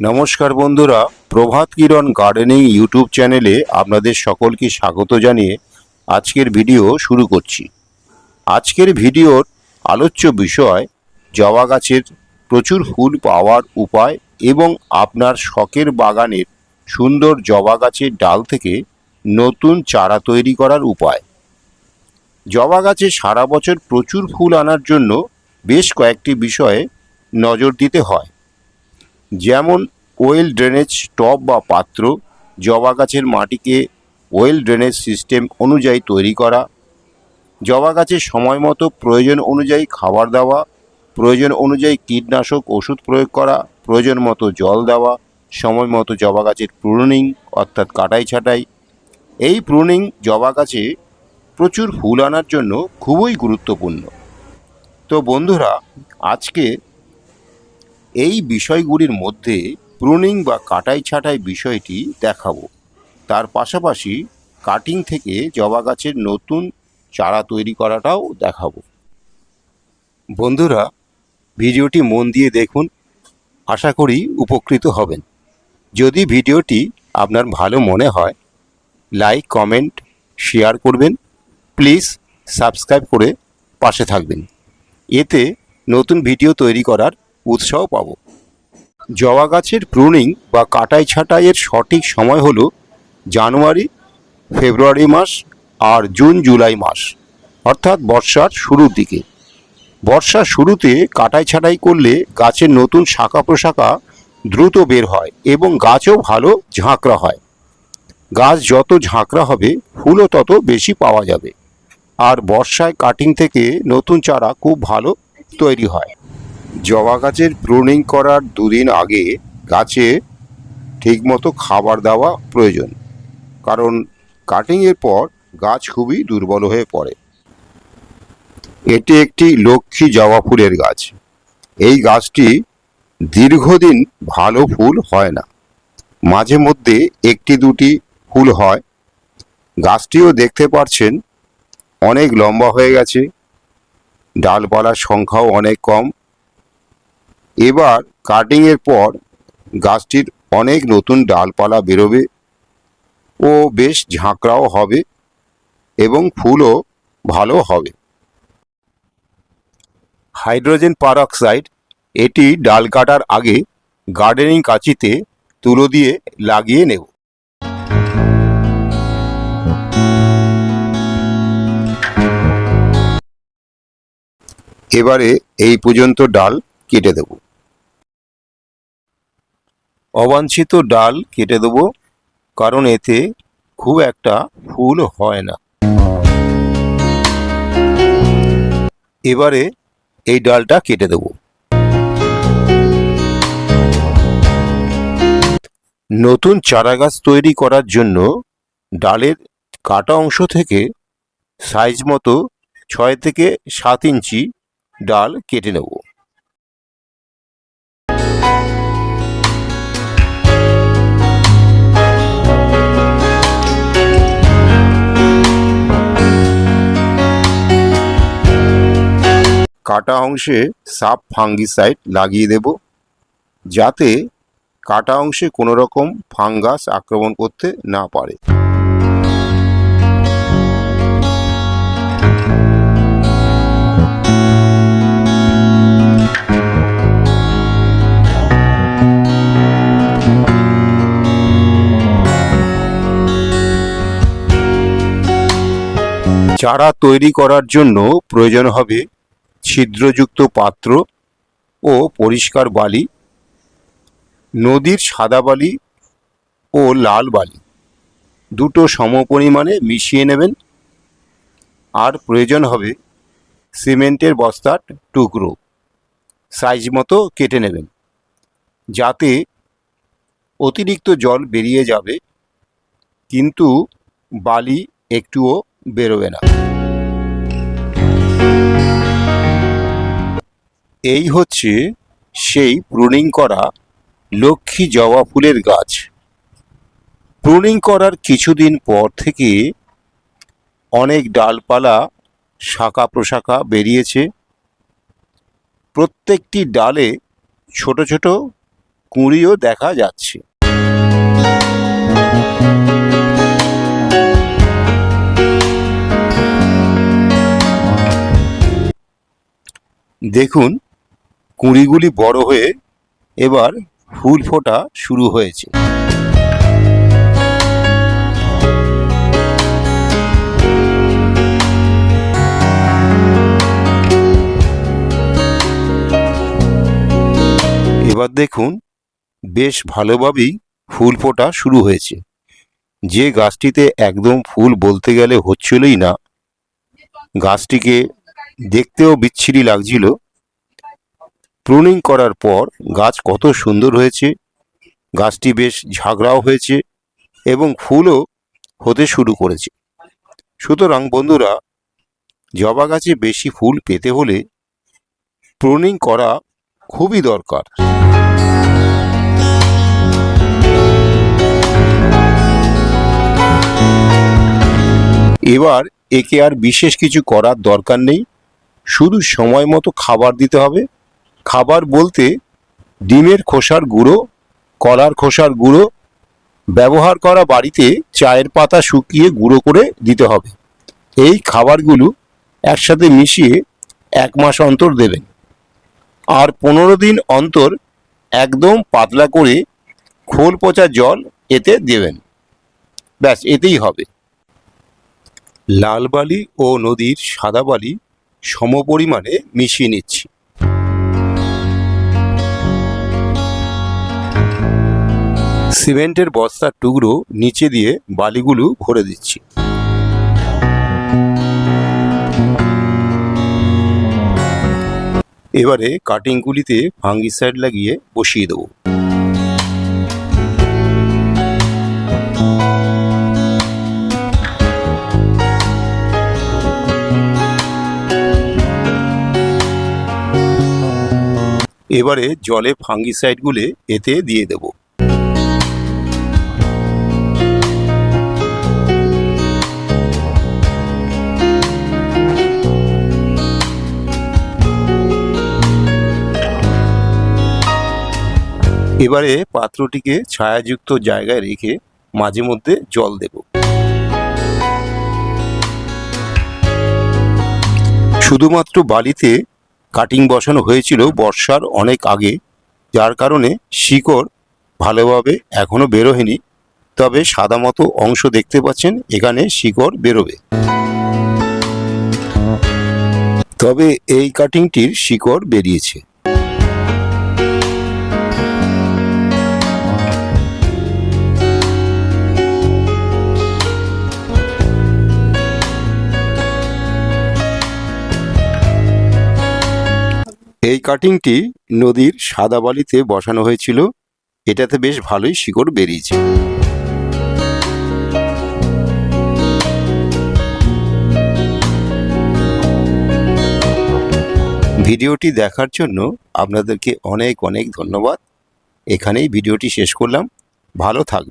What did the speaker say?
নমস্কার বন্ধুরা, প্রভাত কিরণ gardening YouTube চ্যানেলে আপনাদের সকলকে স্বাগত জানিয়ে আজকের ভিডিও শুরু করছি। আজকের ভিডিওর আলোচ্য বিষয়, জবা গাছের প্রচুর ফুল পাওয়ার উপায় এবং আপনার শখের বাগানের সুন্দর জবা গাছের ডাল থেকে নতুন চারা তৈরি করার উপায়। জবা গাছে সারা বছর প্রচুর ফুল আনার জন্য বেশ কয়েকটি বিষয়ে নজর দিতে হয়। যেমন ওয়েল ড্রেনেজ টব বা পাত্র, জবা গাছের মাটিকে ওয়েল ড্রেনেজ সিস্টেম অনুযায়ী তৈরি করা, জবা গাছের সময় মতো প্রয়োজন অনুযায়ী খাবার দেওয়া, প্রয়োজন অনুযায়ী কীটনাশক ওষুধ প্রয়োগ করা, প্রয়োজন মতো জল দেওয়া, সময় মতো জবা গাছের প্রুনিং অর্থাৎ কাটাই ছাটাই। এই প্রুনিং জবা গাছে প্রচুর ফুল আনার জন্য খুবই গুরুত্বপূর্ণ। তো বন্ধুরা, আজকে এই বিষয়গুলির মধ্যে প্রুনিং বা কাটাই ছাঁটাই বিষয়টি দেখাবো। তার পাশাপাশি কাটিং থেকে জবা গাছের নতুন চারা তৈরি করাটাও দেখাবো। বন্ধুরা, ভিডিওটি মন দিয়ে দেখুন, আশা করি উপকৃত হবেন। যদি ভিডিওটি আপনার ভালো মনে হয়, লাইক, কমেন্ট, শেয়ার করবেন, প্লিজ সাবস্ক্রাইব করে পাশে থাকবেন। এতে নতুন ভিডিও তৈরি করার উৎসাহ পাব। জবা গাছের প্রুনিং বা কাটাই ছাঁটাইয়ের সঠিক সময় হলো জানুয়ারি, ফেব্রুয়ারি মাস আর জুন, জুলাই মাস, অর্থাৎ বর্ষার শুরুর দিকে। বর্ষার শুরুতে কাটাই ছাঁটাই করলে গাছের নতুন শাখা প্রশাখা দ্রুত বের হয় এবং গাছও ভালো ঝাঁকড়া হয়। গাছ যত ঝাঁকড়া হবে, ফুলও তত বেশি পাওয়া যাবে। আর বর্ষায় কাটিং থেকে নতুন চারা খুব ভালো তৈরি হয়। জবা গাছের প্রুনিং করার দুদিন আগে গাছে ঠিকমতো খাবার দেওয়া প্রয়োজন। কারণ কাটিংয়ের পর গাছ খুবই দুর্বল হয়ে পড়ে। এটি একটি লক্ষ্মী জবা ফুলের গাছ। এই গাছটি দীর্ঘদিন ভালো ফুল হয় না। মাঝে মধ্যে একটি দুটি ফুল হয়। গাছটিও দেখতে পাচ্ছেন অনেক লম্বা হয়ে গেছে। ডালপালার সংখ্যাও অনেক কম। এবার কাটিংয়ের পর গাছটির অনেক নতুন ডালপালা বেরোবে ও বেশ ঝাঁকড়াও হবে এবং ফুলও ভালো হবে। হাইড্রোজেন পারঅক্সাইড এটি ডাল কাটার আগে গার্ডেনিং কাঁচিতে তুলো দিয়ে লাগিয়ে নেব। এবারে এই পর্যন্ত ডাল কেটে দেব। অবাঞ্ছিত ডাল কেটে দেব, কারণ এতে খুব একটা ফুল হয় না। এবারে এই ডালটা কেটে দেব। নতুন চারা গাছ তৈরি করার জন্য ডালের কাটা অংশ থেকে সাইজ মতো ছয় থেকে সাত ইঞ্চি ডাল কেটে নেব। কাটা অংশে সাপ ফাঙ্গিসাইড লাগিয়ে দেব, যাতে কাটা অংশে কোনো রকম ফাঙ্গাস আক্রমণ করতে না পারে। চারা তৈরি করার জন্য প্রয়োজন হবে ছিদ্রযুক্ত পাত্র ও পরিষ্কার বালি, নদীর সাদা বালি ও লাল বালি। দুটো সমপরিমাণে মিশিয়ে নেবেন। আর প্রয়োজন হবে সিমেন্টের বস্তার টুকরো। সাইজ মতো কেটে নেবেন। যাতে অতিরিক্ত জল বেরিয়ে যাবে, কিন্তু বালি একটুও বেরোবে না। এই হচ্ছে সেই প্রুনিং করা লক্ষ্মী জবা ফুলের গাছ। প্রুনিং করার কিছুদিন পর থেকে অনেক ডালপালা শাখা প্রশাখা বেরিয়েছে। প্রত্যেকটি ডালে ছোট ছোট কুঁড়িও দেখা যাচ্ছে। দেখুন কুঁড়িগুলি বড় হয়ে এবার ফুল ফোটা শুরু হয়েছে। এবার দেখুন, বেশ ভালোভাবেই ফুল ফোটা শুরু হয়েছে। যে গাছটিতে একদম ফুল বলতে গেলে হচ্ছিলই না, গাছটিকে দেখতেও বিচ্ছিরি লাগছিল। প্রুনিং করার পর গাছ কত সুন্দর হয়েছে, গাছটি বেশ ঝাগড়াও হয়েছে এবং ফুলও হতে শুরু করেছে। সুতরাং বন্ধুরা, জবা গাছে বেশি ফুল পেতে হলে প্রুনিং করা খুবই দরকার। এবার একে আর বিশেষ কিছু করার দরকার নেই। শুধু সময় মতো খাবার দিতে হবে। খাবার বলতে ডিমের খোসার গুঁড়ো, কলার খোসার গুঁড়ো, ব্যবহার করা বাড়িতে চায়ের পাতা শুকিয়ে গুঁড়ো করে দিতে হবে। এই খাবারগুলো একসাথে মিশিয়ে এক মাস অন্তর দেবেন। আর পনেরো দিন অন্তর একদম পাতলা করে খোল পচা জল এতে দেবেন। ব্যাস, এতেই হবে। লাল বালি ও নদীর সাদা বালি সমপরিমাণে মিশিয়ে নিচ্ছি। সিমেন্টের বস্তার টুকরো নিচে দিয়ে বালিগুলো ভরে দিচ্ছি। এবারে কাটিংগুলিতে ফাঙ্গিসাইড লাগিয়ে বসিয়ে দেবো। এবারে জলে ফাঙ্গিসাইডগুলো এতে দিয়ে দেব। এবারে পাত্রটিকে ছায়াযুক্ত জায়গায় রেখে মাঝে মধ্যে জল দেব। শুধুমাত্র বালিতে কাটিং বসানো হয়েছিল বর্ষার অনেক আগে, যার কারণে শিকড় ভালোভাবে এখনও বেরোয়নি। তবে সাদা মতো অংশ দেখতে পাচ্ছেন, এখানে শিকড় বেরোবে। তবে এই কাটিংটির শিকড় বেরিয়েছে। এই কাটিংটি নদীর সাদা বালিতে বসানো হয়েছিল। এটাতে বেশ ভালোই শিকড় বেরিয়েছে। ভিডিওটি দেখার জন্য আপনাদেরকে অনেক অনেক ধন্যবাদ। এখানেই ভিডিওটি শেষ করলাম। ভালো থাকবে